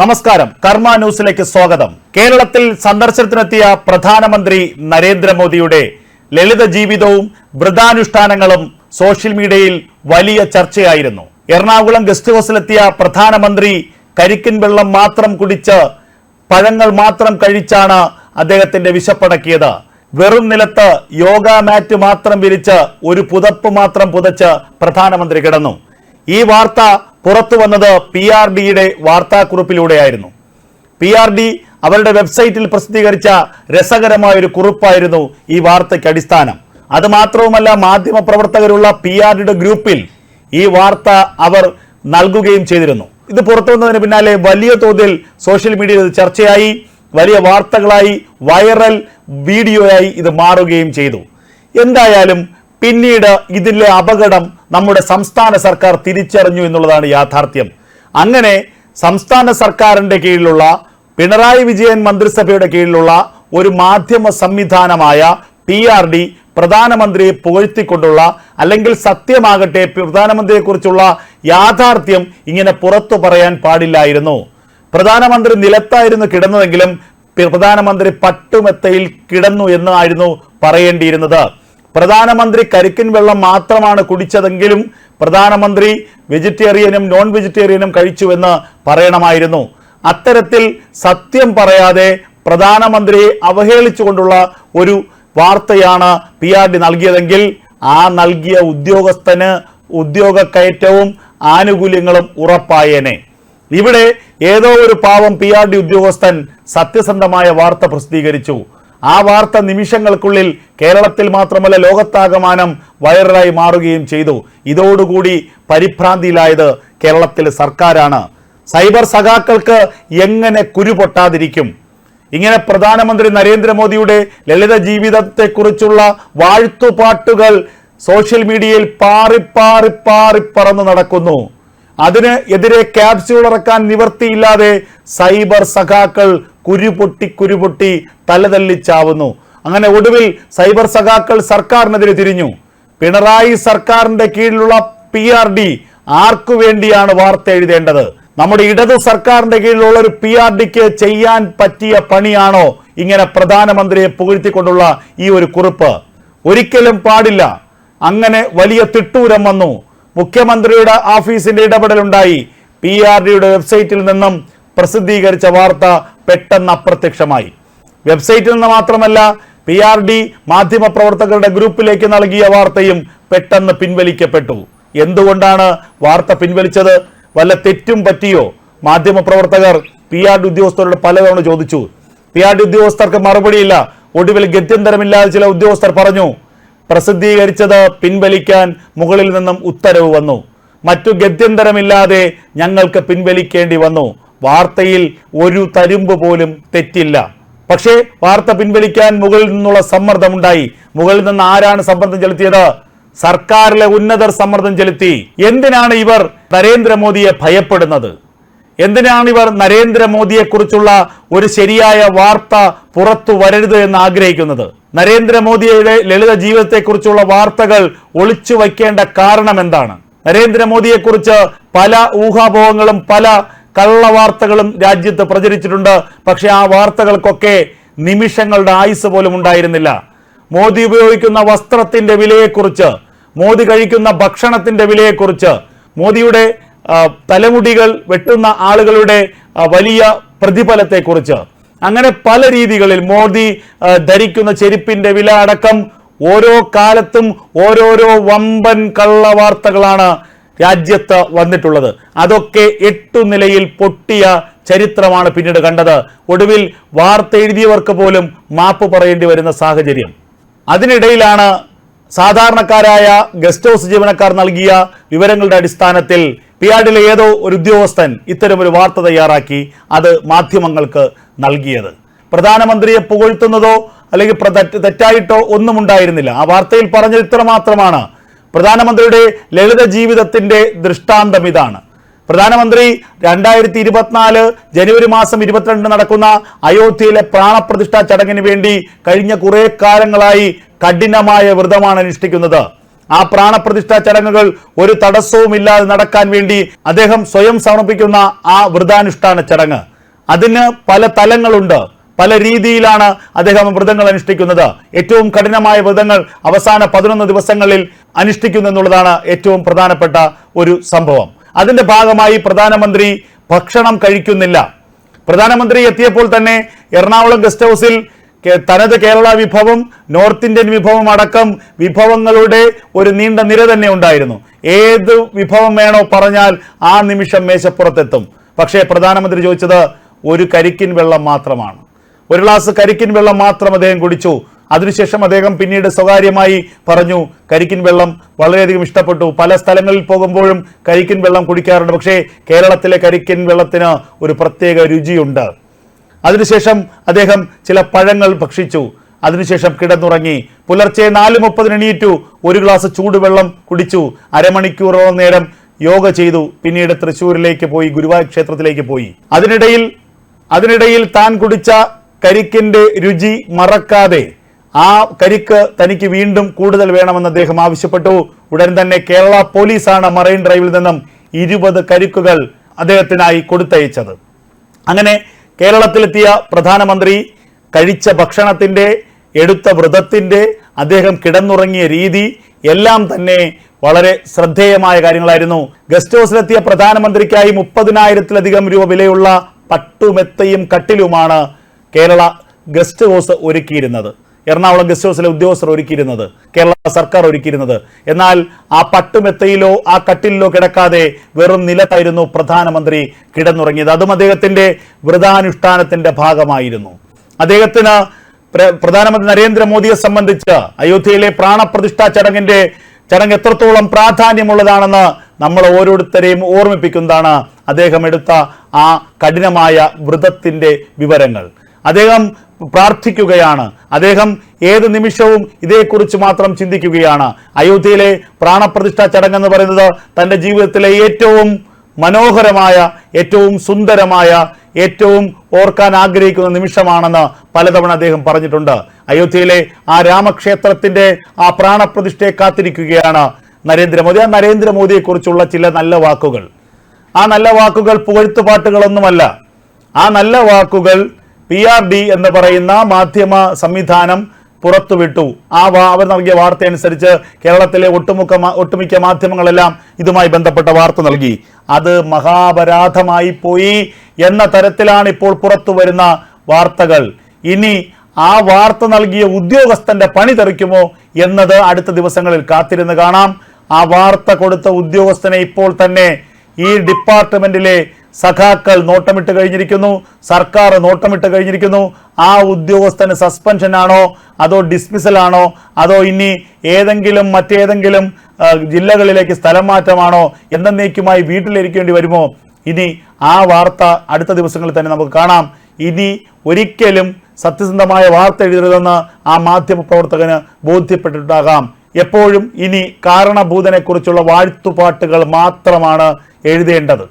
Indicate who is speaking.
Speaker 1: നമസ്കാരം. കർമ്മ ന്യൂസിലേക്ക് സ്വാഗതം. കേരളത്തിൽ സന്ദർശനത്തിനെത്തിയ പ്രധാനമന്ത്രി നരേന്ദ്രമോദിയുടെ ലളിത ജീവിതവും വ്രതാനുഷ്ഠാനങ്ങളും സോഷ്യൽ മീഡിയയിൽ വലിയ ചർച്ചയായിരുന്നു. എറണാകുളം ഗസ്റ്റ് ഹൗസിലെത്തിയ പ്രധാനമന്ത്രി കരിക്കിൻ വെള്ളം മാത്രം കുടിച്ച് പഴങ്ങൾ മാത്രം കഴിച്ചാണ് അദ്ദേഹത്തിന്റെ വിശപ്പടക്കിയത്. വെറും നിലത്ത് യോഗ മാറ്റ് മാത്രം വിരിച്ച് ഒരു പുതപ്പ് മാത്രം പുതച്ച് പ്രധാനമന്ത്രി കിടന്നു. ഈ വാർത്ത പുറത്തു വന്നത് പി ആർ ഡിയുടെ വാർത്താക്കുറിപ്പിലൂടെയായിരുന്നു. പി ആർ ഡി അവരുടെ വെബ്സൈറ്റിൽ പ്രസിദ്ധീകരിച്ച രസകരമായ ഒരു കുറിപ്പായിരുന്നു ഈ വാർത്തയ്ക്ക് അടിസ്ഥാനം. അത് മാത്രവുമല്ല മാധ്യമ പ്രവർത്തകരുള്ള പി ആർ ഡിയുടെ ഗ്രൂപ്പിൽ ഈ വാർത്ത അവർ നൽകുകയും ചെയ്തിരുന്നു. ഇത് പുറത്തു വന്നതിന് പിന്നാലെ വലിയ തോതിൽ സോഷ്യൽ മീഡിയയിൽ ചർച്ചയായി. വലിയ വാർത്തകളായി വൈറൽ വീഡിയോയായി ഇത് മാറുകയും ചെയ്തു. എന്തായാലും പിന്നീട് ഇതിലെ അപകടം നമ്മുടെ സംസ്ഥാന സർക്കാർ തിരിച്ചറിഞ്ഞു എന്നുള്ളതാണ് യാഥാർത്ഥ്യം. അങ്ങനെ സംസ്ഥാന സർക്കാരിന്റെ കീഴിലുള്ള പിണറായി വിജയൻ മന്ത്രിസഭയുടെ കീഴിലുള്ള ഒരു മാധ്യമ സംവിധാനമായ പി ആർ ഡി പ്രധാനമന്ത്രിയെ പുകഴ്ത്തിക്കൊണ്ടുള്ള അല്ലെങ്കിൽ സത്യമാകട്ടെ പ്രധാനമന്ത്രിയെക്കുറിച്ചുള്ള യാഥാർത്ഥ്യം ഇങ്ങനെ പുറത്തു പറയാൻ പാടില്ലായിരുന്നു. പ്രധാനമന്ത്രി നിലത്തായിരുന്നു കിടന്നതെങ്കിലും പ്രധാനമന്ത്രി പട്ടുമെത്തയിൽ കിടന്നു എന്നായിരുന്നു പറയേണ്ടിയിരുന്നത്. പ്രധാനമന്ത്രി കരിക്കിൻ വെള്ളം മാത്രമാണ് കുടിച്ചതെങ്കിലും പ്രധാനമന്ത്രി വെജിറ്റേറിയനും നോൺ വെജിറ്റേറിയനും കഴിച്ചുവെന്ന് പറയണമായിരുന്നു. അത്തരത്തിൽ സത്യം പറയാതെ പ്രധാനമന്ത്രിയെ അവഹേളിച്ചുകൊണ്ടുള്ള ഒരു വാർത്തയാണ് പി ആർ ഡി നൽകിയതെങ്കിൽ ആ നൽകിയ ഉദ്യോഗസ്ഥന് ഉദ്യോഗ കയറ്റവും ആനുകൂല്യങ്ങളും ഉറപ്പായേനെ. ഇവിടെ ഏതോ ഒരു പാവം പി ആർ ഡി ഉദ്യോഗസ്ഥൻ സത്യസന്ധമായ വാർത്ത പ്രസിദ്ധീകരിച്ചു. ആ വാർത്ത നിമിഷങ്ങൾക്കുള്ളിൽ കേരളത്തിൽ മാത്രമല്ല ലോകത്താകമാനം വൈറലായി മാറുകയും ചെയ്തു. ഇതോടുകൂടി പരിഭ്രാന്തിയിലായത് കേരളത്തിലെ സർക്കാരാണ്. സൈബർ സഖാക്കൾക്ക് എങ്ങനെ കുരുപൊട്ടാതിരിക്കും? ഇങ്ങനെ പ്രധാനമന്ത്രി നരേന്ദ്രമോദിയുടെ ലളിത ജീവിതത്തെക്കുറിച്ചുള്ള വാഴ്ത്തുപാട്ടുകൾ സോഷ്യൽ മീഡിയയിൽ പാറി പാറി പാറി പറന്നു നടക്കുന്നു. അതിന് എതിരെ ക്യാപ്സ്യൂൾ ഇറക്കാൻ നിവർത്തിയില്ലാതെ സൈബർ സഖാക്കൾ കുരുപൊട്ടി കുരുപൊട്ടി തലതല്ലിച്ചാവുന്നു അങ്ങനെ ഒടുവിൽ സൈബർ സഖാക്കൾ സർക്കാരിനെതിരെ തിരിഞ്ഞു. പിണറായി സർക്കാരിന്റെ കീഴിലുള്ള പി ആർ ഡി ആർക്കു വേണ്ടിയാണ് വാർത്ത എഴുതേണ്ടത്? നമ്മുടെ ഇടതു സർക്കാരിന്റെ കീഴിലുള്ള ഒരു പി ആർ ഡിക്ക് ചെയ്യാൻ പറ്റിയ പണിയാണോ? ഇങ്ങനെ പ്രധാനമന്ത്രിയെ പുകഴ്ത്തിക്കൊണ്ടുള്ള ഈ ഒരു കുറിപ്പ്. ഒരിക്കലും പാടില്ല. അങ്ങനെ വലിയ തിട്ടൂരം വന്നു. മുഖ്യമന്ത്രിയുടെ ഓഫീസിന്റെ ഇടപെടലുണ്ടായി. പി ആർ ഡിയുടെ വെബ്സൈറ്റിൽ നിന്നും പ്രസിദ്ധീകരിച്ച വാർത്ത പെട്ടെന്ന് അപ്രത്യക്ഷമായി വെബ്സൈറ്റിൽ നിന്ന് മാത്രമല്ല പി ആർ ഡി മാധ്യമപ്രവർത്തകരുടെ ഗ്രൂപ്പിലേക്ക് നൽകിയ വാർത്തയും പെട്ടെന്ന് പിൻവലിക്കപ്പെട്ടു. എന്തുകൊണ്ടാണ് വാർത്ത പിൻവലിച്ചത്? വല്ല തെറ്റും പറ്റിയോ? മാധ്യമപ്രവർത്തകർ പി ആർ ഡി ഉദ്യോഗസ്ഥരോട് പലതവണ ചോദിച്ചു. പി ആർ ഡി ഉദ്യോഗസ്ഥർക്ക് മറുപടിയില്ല. ഒടുവിൽ ഗത്യന്തരമില്ലാതെ ചില ഉദ്യോഗസ്ഥർ പറഞ്ഞു പ്രസിദ്ധീകരിച്ചത് പിൻവലിക്കാൻ മുകളിൽ നിന്നും ഉത്തരവ് വന്നു. മറ്റു ഗത്യന്തരമില്ലാതെ ഞങ്ങൾക്ക് പിൻവലിക്കേണ്ടി വന്നു. വാർത്തയിൽ ഒരു തരുമ്പ് പോലും തെറ്റില്ല. പക്ഷേ വാർത്ത പിൻവലിക്കാൻ മുകളിൽ നിന്നുള്ള സമ്മർദ്ദമുണ്ടായി. മുകളിൽ നിന്ന് ആരാണ് സമ്മർദ്ദം ചെലുത്തിയത്? സർക്കാരിലെ ഉന്നതർ സമ്മർദ്ദം ചെലുത്തി. എന്തിനാണ് ഇവർ നരേന്ദ്രമോദിയെ ഭയപ്പെടുന്നത്? എന്തിനാണ് ഇവർ നരേന്ദ്രമോദിയെക്കുറിച്ചുള്ള ഒരു ശരിയായ വാർത്ത പുറത്തു വരരുത് എന്ന് ആഗ്രഹിക്കുന്നത്? നരേന്ദ്രമോദിയുടെ ലളിത ജീവിതത്തെക്കുറിച്ചുള്ള വാർത്തകൾ ഒളിച്ചു വയ്ക്കേണ്ട കാരണം എന്താണ്? നരേന്ദ്രമോദിയെക്കുറിച്ച് പല ഊഹാപോഹങ്ങളും പല കള്ളവാർത്തകളും രാജ്യത്ത് പ്രചരിച്ചിട്ടുണ്ട്. പക്ഷെ ആ വാർത്തകൾക്കൊക്കെ നിമിഷങ്ങളുടെ ആയുസ് പോലും ഉണ്ടായിരുന്നില്ല. മോദി ഉപയോഗിക്കുന്ന വസ്ത്രത്തിന്റെ വിലയെക്കുറിച്ച് മോദി കഴിക്കുന്ന ഭക്ഷണത്തിന്റെ വിലയെക്കുറിച്ച് മോദിയുടെ തലമുടികൾ വെട്ടുന്ന ആളുകളുടെ വലിയ പ്രതിഫലത്തെക്കുറിച്ച്. അങ്ങനെ പല രീതികളിൽ മോദി ധരിക്കുന്ന ചെരുപ്പിന്റെ വില അടക്കം ഓരോ കാലത്തും ഓരോരോ വമ്പൻ കള്ളവാർത്തകളാണ് രാജ്യത്ത് വന്നിട്ടുള്ളത്. അതൊക്കെ എട്ടു നിലയിൽ പൊട്ടിയ ചരിത്രമാണ് പിന്നീട് കണ്ടത്. ഒടുവിൽ വാർത്ത എഴുതിയവർക്ക് പോലും മാപ്പ് പറയേണ്ടി വരുന്ന സാഹചര്യം. അതിനിടയിലാണ് സാധാരണക്കാരായ ഗസ്റ്റ് ഹൗസ് ജീവനക്കാർ നൽകിയ വിവരങ്ങളുടെ അടിസ്ഥാനത്തിൽ പിയാഡിലെ ഏതോ ഒരു ഉദ്യോഗസ്ഥൻ ഇത്തരമൊരു വാർത്ത തയ്യാറാക്കി അത് മാധ്യമങ്ങൾക്ക് നൽകിയത്. പ്രധാനമന്ത്രിയെ പുകഴ്ത്തുന്നതോ അല്ലെങ്കിൽ തെറ്റായിട്ടോ ഒന്നും ഉണ്ടായിരുന്നില്ല. ആ വാർത്തയിൽ പറഞ്ഞത് ഇത്ര മാത്രമാണ്. പ്രധാനമന്ത്രിയുടെ ലളിത ജീവിതത്തിന്റെ ദൃഷ്ടാന്തം ഇതാണ്. പ്രധാനമന്ത്രി രണ്ടായിരത്തി ഇരുപത്തിനാല് ജനുവരി മാസം ഇരുപത്തിരണ്ടിന് നടക്കുന്ന അയോധ്യയിലെ പ്രാണപ്രതിഷ്ഠാ ചടങ്ങിന് വേണ്ടി കഴിഞ്ഞ കുറേ കാലങ്ങളായി കഠിനമായ വ്രതമാണ് അനുഷ്ഠിക്കുന്നത്. ആ പ്രാണപ്രതിഷ്ഠാ ചടങ്ങുകൾ ഒരു തടസ്സവുമില്ലാതെ നടക്കാൻ വേണ്ടി അദ്ദേഹം സ്വയം സമർപ്പിക്കുന്ന ആ വ്രതാനുഷ്ഠാന ചടങ്ങ്. അതിന് പല തലങ്ങളുണ്ട്. പല രീതിയിലാണ് അദ്ദേഹം വ്രതങ്ങൾ അനുഷ്ഠിക്കുന്നത്. ഏറ്റവും കഠിനമായ വ്രതങ്ങൾ അവസാന പതിനൊന്ന് ദിവസങ്ങളിൽ അനുഷ്ഠിക്കുന്നു എന്നുള്ളതാണ് ഏറ്റവും പ്രധാനപ്പെട്ട ഒരു സംഭവം. അതിന്റെ ഭാഗമായി പ്രധാനമന്ത്രി ഭക്ഷണം കഴിക്കുന്നില്ല. പ്രധാനമന്ത്രി എത്തിയപ്പോൾ തന്നെ എറണാകുളം ഗസ്റ്റ് ഹൗസിൽ തനത് കേരള വിഭവം നോർത്ത് ഇന്ത്യൻ വിഭവം അടക്കം വിഭവങ്ങളുടെ ഒരു നീണ്ട നിര തന്നെ ഉണ്ടായിരുന്നു. ഏത് വിഭവം വേണോ പറഞ്ഞാൽ ആ നിമിഷം മേശപ്പുറത്തെത്തും. പക്ഷേ പ്രധാനമന്ത്രി ചോദിച്ചത് ഒരു കരിക്കിൻ വെള്ളം മാത്രമാണ്. ഒരു ഗ്ലാസ് കരിക്കിൻ വെള്ളം മാത്രം അദ്ദേഹം കുടിച്ചു. അതിനുശേഷം അദ്ദേഹം പിന്നീട് സ്വകാര്യമായി പറഞ്ഞു കരിക്കിൻ വെള്ളം വളരെയധികം ഇഷ്ടപ്പെട്ടു. പല സ്ഥലങ്ങളിൽ പോകുമ്പോഴും കരിക്കിൻ വെള്ളം കുടിക്കാറുണ്ട്. പക്ഷേ കേരളത്തിലെ കരിക്കിൻ വെള്ളത്തിന് ഒരു പ്രത്യേക രുചിയുണ്ട്. അതിനുശേഷം അദ്ദേഹം ചില പഴങ്ങൾ ഭക്ഷിച്ചു. അതിനുശേഷം കിടന്നുറങ്ങി. പുലർച്ചെ നാല് മുപ്പതിന് എണീറ്റു. ഒരു ഗ്ലാസ് ചൂടുവെള്ളം കുടിച്ചു. അരമണിക്കൂറോളം നേരം യോഗ ചെയ്തു. പിന്നീട് തൃശ്ശൂരിലേക്ക് പോയി ഗുരുവായൂർ ക്ഷേത്രത്തിലേക്ക് പോയി. അതിനിടയിൽ അതിനിടയിൽ താൻ കുടിച്ച കരിക്കിന്റെ രുചി മറക്കാതെ ആ കരിക്ക് തനിക്ക് വീണ്ടും കൂടുതൽ വേണമെന്ന് അദ്ദേഹം ആവശ്യപ്പെട്ടു. ഉടൻ തന്നെ കേരള പോലീസാണ് മറൈൻ ഡ്രൈവിൽ നിന്നും ഇരുപത് കരിക്കുകൾ അദ്ദേഹത്തിനായി കൊടുത്തയച്ചത്. അങ്ങനെ കേരളത്തിലെത്തിയ പ്രധാനമന്ത്രി കഴിച്ച ഭക്ഷണത്തിന്റെ എടുത്ത വ്രതത്തിന്റെ അദ്ദേഹം കിടന്നുറങ്ങിയ രീതി എല്ലാം തന്നെ വളരെ ശ്രദ്ധേയമായ കാര്യങ്ങളായിരുന്നു. ഗസ്റ്റ് ഹൗസിലെത്തിയ പ്രധാനമന്ത്രിക്കായി മുപ്പതിനായിരത്തിലധികം രൂപ വിലയുള്ള പട്ടുമെത്തയും കട്ടിലുമാണ് കേരള ഗസ്റ്റ് ഹൗസ് ഒരുക്കിയിരുന്നത്. എറണാകുളം ഗസ്റ്റ് ഹൗസിലെ ഉദ്യോഗസ്ഥർ ഒരുക്കിയിരുന്നത് കേരള സർക്കാർ ഒരുക്കിയിരുന്നത്. എന്നാൽ ആ പട്ടുമെത്തയിലോ ആ കട്ടിലിലോ കിടക്കാതെ വെറും നിലത്തായിരുന്നു പ്രധാനമന്ത്രി കിടന്നുറങ്ങിയത്. അതും അദ്ദേഹത്തിന്റെ വ്രതാനുഷ്ഠാനത്തിന്റെ ഭാഗമായിരുന്നു. അദ്ദേഹത്തിന് പ്ര- പ്രധാനമന്ത്രി നരേന്ദ്രമോദിയെ സംബന്ധിച്ച് അയോധ്യയിലെ പ്രാണപ്രതിഷ്ഠാ ചടങ്ങിന്റെ ചടങ്ങ് എത്രത്തോളം പ്രാധാന്യമുള്ളതാണെന്ന് നമ്മൾ ഓരോരുത്തരെയും ഓർമ്മിപ്പിക്കുന്നതാണ് അദ്ദേഹം എടുത്ത ആ കഠിനമായ വ്രതത്തിന്റെ വിവരങ്ങൾ. അദ്ദേഹം പ്രാർത്ഥിക്കുകയാണ്. അദ്ദേഹം ഏത് നിമിഷവും ഇതേക്കുറിച്ച് മാത്രം ചിന്തിക്കുകയാണ്. അയോധ്യയിലെ പ്രാണപ്രതിഷ്ഠാ ചടങ്ങ് എന്ന് പറയുന്നത് തന്റെ ജീവിതത്തിലെ ഏറ്റവും മനോഹരമായ ഏറ്റവും സുന്ദരമായ ഏറ്റവും ഓർക്കാൻ ആഗ്രഹിക്കുന്ന നിമിഷമാണെന്ന് പലതവണ അദ്ദേഹം പറഞ്ഞിട്ടുണ്ട്. അയോധ്യയിലെ ആ രാമക്ഷേത്രത്തിന്റെ ആ പ്രാണപ്രതിഷ്ഠയെ കാത്തിരിക്കുകയാണ് നരേന്ദ്രമോദി. ആ നരേന്ദ്രമോദിയെ കുറിച്ചുള്ള ചില നല്ല വാക്കുകൾ. ആ നല്ല വാക്കുകൾ പുകഴ്ത്തുപാട്ടുകളൊന്നുമല്ല. ആ നല്ല വാക്കുകൾ പി ആർ ഡി എന്ന് പറയുന്ന മാധ്യമ സംവിധാനം പുറത്തുവിട്ടു. ആ അവർ നൽകിയ വാർത്ത അനുസരിച്ച് കേരളത്തിലെ ഒട്ടുമുക്ക ഒട്ടുമിക്ക മാധ്യമങ്ങളെല്ലാം ഇതുമായി ബന്ധപ്പെട്ട വാർത്ത നൽകി. അത് മഹാപരാധമായി പോയി എന്ന തരത്തിലാണ് ഇപ്പോൾ പുറത്തു വരുന്ന വാർത്തകൾ. ഇനി ആ വാർത്ത നൽകിയ ഉദ്യോഗസ്ഥന്റെ പണി തെറിക്കുമോ എന്നത് അടുത്ത ദിവസങ്ങളിൽ കാത്തിരുന്ന് കാണാം. ആ വാർത്ത കൊടുത്ത ഉദ്യോഗസ്ഥനെ ഇപ്പോൾ തന്നെ ഈ ഡിപ്പാർട്ട്മെന്റിലെ സഖാക്കൾ നോട്ടമിട്ട് കഴിഞ്ഞിരിക്കുന്നു സർക്കാർ നോട്ടമിട്ട് കഴിഞ്ഞിരിക്കുന്നു. ആ ഉദ്യോഗസ്ഥന് സസ്പെൻഷൻ ആണോ അതോ ഡിസ്മിസൽ ആണോ അതോ ഇനി ഏതെങ്കിലും മറ്റേതെങ്കിലും ജില്ലകളിലേക്ക് സ്ഥലം മാറ്റമാണോ എന്നേക്കുമായി വീട്ടിലിരിക്കേണ്ടി വരുമോ? ഇനി ആ വാർത്ത അടുത്ത ദിവസങ്ങളിൽ തന്നെ നമുക്ക് കാണാം. ഇനി ഒരിക്കലും സത്യസന്ധമായ വാർത്ത എഴുതരുതെന്ന് ആ മാധ്യമ പ്രവർത്തകന് ബോധ്യപ്പെട്ടിട്ടുണ്ടാകാം. എപ്പോഴും ഇനി കാരണഭൂതനെക്കുറിച്ചുള്ള വാഴ്ത്തുപാട്ടുകൾ മാത്രമാണ് എഴുതേണ്ടത്.